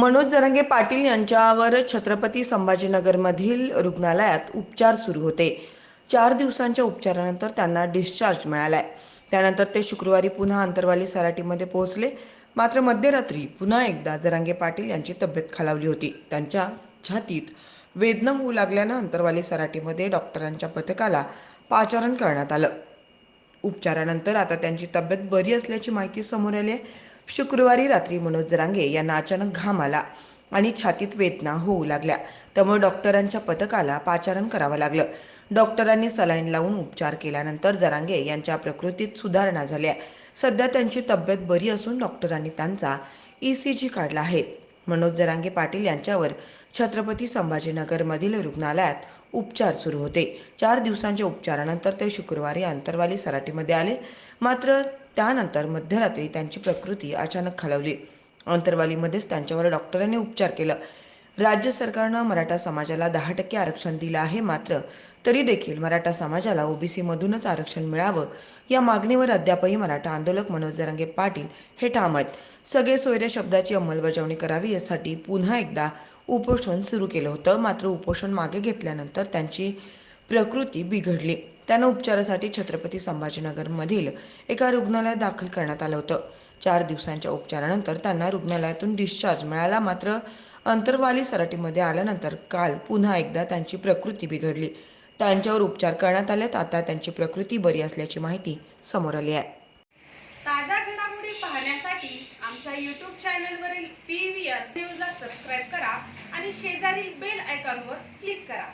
मनोज जरंगे पाटील यांच्यावर छत्रपती संभाजीनगरमधील रुग्णालयात उपचार सुरू होते. चार दिवसांच्या उपचारानंतर त्यांना डिस्चार्ज मिळालाय. त्यानंतर ते शुक्रवारी पुन्हा अंतरवाली सराटीमध्ये पोहोचले. मात्र मध्यरात्री पुन्हा एकदा जरांगे पाटील यांची तब्येत खालावली होती. त्यांच्या छातीत वेदना होऊ लागल्यानं अंतरवाली सराटीमध्ये डॉक्टरांच्या पथकाला पाचारण करण्यात आलं. उपचारानंतर आता त्यांची तब्येत बरी असल्याची माहिती समोर आली आहे. शुक्रवारी रात्री मनोज जरांगे यांना अचानक घाम आला आणि छातीत वेदना होऊ लागल्या. त्यामुळे डॉक्टरांच्या पथकाला पाचारण करावं लागलं. डॉक्टरांनी सलाईन लावून उपचार केल्यानंतर जरांगे यांच्या प्रकृतीत सुधारणा झाल्या. सध्या त्यांची तब्येत बरी असून डॉक्टरांनी त्यांचा ई सी जी काढला आहे. मनोज जरांगे पाटील यांच्यावर छत्रपती संभाजीनगरमधील रुग्णालयात उपचार सुरू होते. चार दिवसांच्या उपचारानंतर ते शुक्रवारी अंतरवाली सराटीमध्ये आले. मात्र त्यानंतर मध्यरात्री त्यांची प्रकृती अचानक खालावली. अंतरवालीमध्येच त्यांच्यावर डॉक्टरांनी उपचार केला. राज्य सरकारनं मराठा समाजाला दहा टक्के आरक्षण दिलं आहे मात्र तरी देखील मराठा समाजाला ओबीसीमधूनच आरक्षण मिळावं या मागणीवर अद्यापही मराठा आंदोलक मनोज जरांगे पाटील हे ठाम आहेत. सगळे सोयरे शब्दाची अंमलबजावणी करावी यासाठी पुन्हा एकदा उपोषण सुरू केलं होतं. मात्र उपोषण मागे घेतल्यानंतर त्यांची प्रकृती बिघडली. त्यांना उपचारासाठी छत्रपती संभाजीनगरमधील एका रुग्णालयात दाखल करण्यात आलं होतं. चार दिवसांच्या उपचारानंतर त्यांना रुग्णालयातून डिस्चार्ज मिळाला. मात्र अंतरवाली सराटीमध्ये आल्यानंतर काल पुन्हा एकदा त्यांची प्रकृती बिघडली. त्यांच्यावर उपचार करण्यात आलेत. आता त्यांची प्रकृती बरी असल्याची माहिती समोर आली आहे. ताज्या घडामोडी पाहण्यासाठी आमच्या यूट्यूब चॅनलवरील पी व्ही आर न्यूजला सबस्क्राईब करा आणि शेजारील बेल आयकॉनवर क्लिक करा.